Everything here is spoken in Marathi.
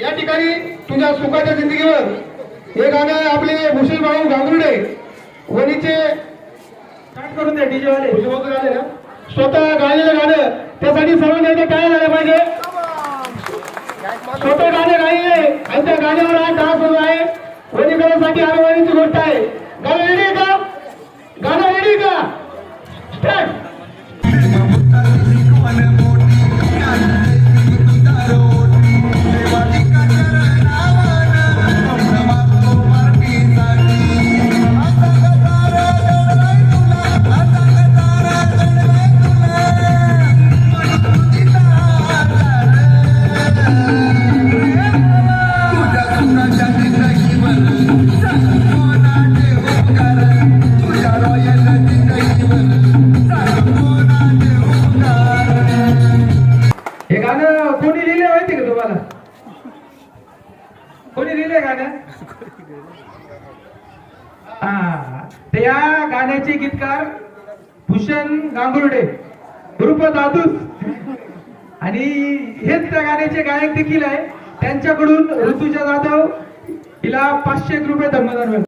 या ठिकाणी तुझ्या सुखाच्या जिंदगीवर हे गाणं आपले भूषण भाऊ गांगुर्डे वणीचे करून द्या डीजे वाले. स्वतः गायलेलं गाणं त्यासाठी सर्व नेते काय झालं पाहिजे. स्वतः गाणे गायले आणि त्या गाण्यावर हा डान्स होत आहे. वणीकरांसाठी आनंदाची गोष्ट आहे. गाणं गाणं कोणी लिहिले माहिती का तुम्हाला? कोणी लिहिलंय गाणं? हा तर या गाण्याचे गीतकार भूषण गांगुर्डे रूप दादूस. आणि हेच त्या गाण्याचे गायक देखील आहे. त्यांच्याकडून ऋतुजा जाधव हिला पाचशे रुपये दमदान